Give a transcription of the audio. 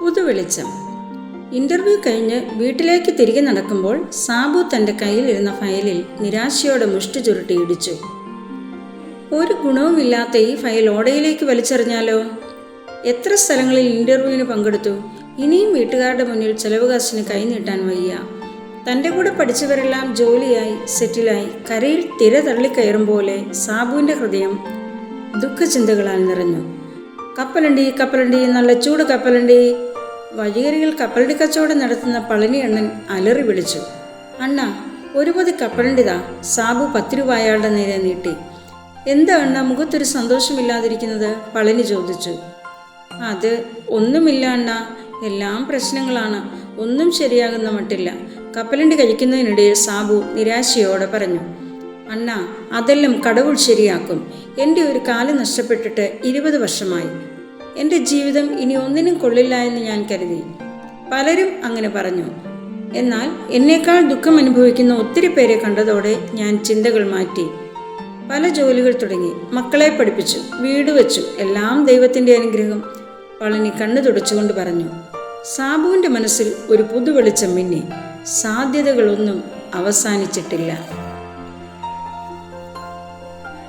പുതുവെളിച്ചം. Interview കഴിഞ്ഞ് വീട്ടിലേക്ക് തിരികെ നടക്കുമ്പോൾ സാബു തന്റെ കയ്യിലിരുന്ന ഫയലിൽ നിരാശയോടെ മുഷ്ടി ചുരുട്ടി ഇടിച്ചു. ഒരു ഗുണവുമില്ലാത്ത ഈ ഫയൽ ഓടയിലേക്ക് വലിച്ചെറിഞ്ഞാലോ? എത്ര സ്ഥലങ്ങളിൽ ഇന്റർവ്യൂവിന് പങ്കെടുത്തു? ഇനിയും വീട്ടുകാരുടെ മുന്നിൽ ചെലവ് കാശിന് കൈനീട്ടാൻ വയ്യ. തന്റെ കൂടെ പഠിച്ചവരെല്ലാം ജോലിയായി സെറ്റിലായി കരയിൽ തിര തള്ളിക്കയറും പോലെ സാബുവിന്റെ ഹൃദയം ദുഃഖചിന്തകളാൽ നിറഞ്ഞു. കപ്പലണ്ടി കപ്പലണ്ടി നല്ല ചൂട് കപ്പലണ്ടി. വഴിയരികിൽ കപ്പലടി കച്ചവടം നടത്തുന്ന പളനിയണ്ണൻ അലറി വിളിച്ചു. അണ്ണ ഒരു പൊതി കപ്പലണ്ടിതാ സാബു പത്ത് രൂപ അയാളുടെ നേരെ നീട്ടി. എന്താ അണ്ണ മുഖത്തൊരു സന്തോഷമില്ലാതിരിക്കുന്നത്? പളനി ചോദിച്ചു. അത് ഒന്നുമില്ല അണ്ണ. എല്ലാം പ്രശ്നങ്ങളാണ്. ഒന്നും ശരിയാകുന്ന മട്ടില്ല. കപ്പലണ്ടി കഴിക്കുന്നതിനിടയിൽ സാബു നിരാശയോടെ പറഞ്ഞു. അണ്ണ അതെല്ലാം കടവുൾ ശരിയാക്കും. എന്റെ ഒരു കാലം നഷ്ടപ്പെട്ടിട്ട് ഇരുപത് വർഷമായി. എന്റെ ജീവിതം ഇനി ഒന്നിനും കൊള്ളില്ല എന്ന് ഞാൻ കരുതി. പലരും അങ്ങനെ പറഞ്ഞു. എന്നാൽ എന്നേക്കാൾ ദുഃഖം അനുഭവിക്കുന്ന ഒത്തിരി പേരെ കണ്ടതോടെ ഞാൻ ചിന്തകൾ മാറ്റി. പല ജോലികൾ തുടങ്ങി. മക്കളെ പഠിപ്പിച്ചു. വീട് വെച്ചു. എല്ലാം ദൈവത്തിന്റെ അനുഗ്രഹം. പളനി കണ്ണു തുടച്ചുകൊണ്ട് പറഞ്ഞു. സാബുവിന്റെ മനസ്സിൽ ഒരു പുതുവെളിച്ചം മിന്നി. സാധ്യതകളൊന്നും അവസാനിച്ചിട്ടില്ല.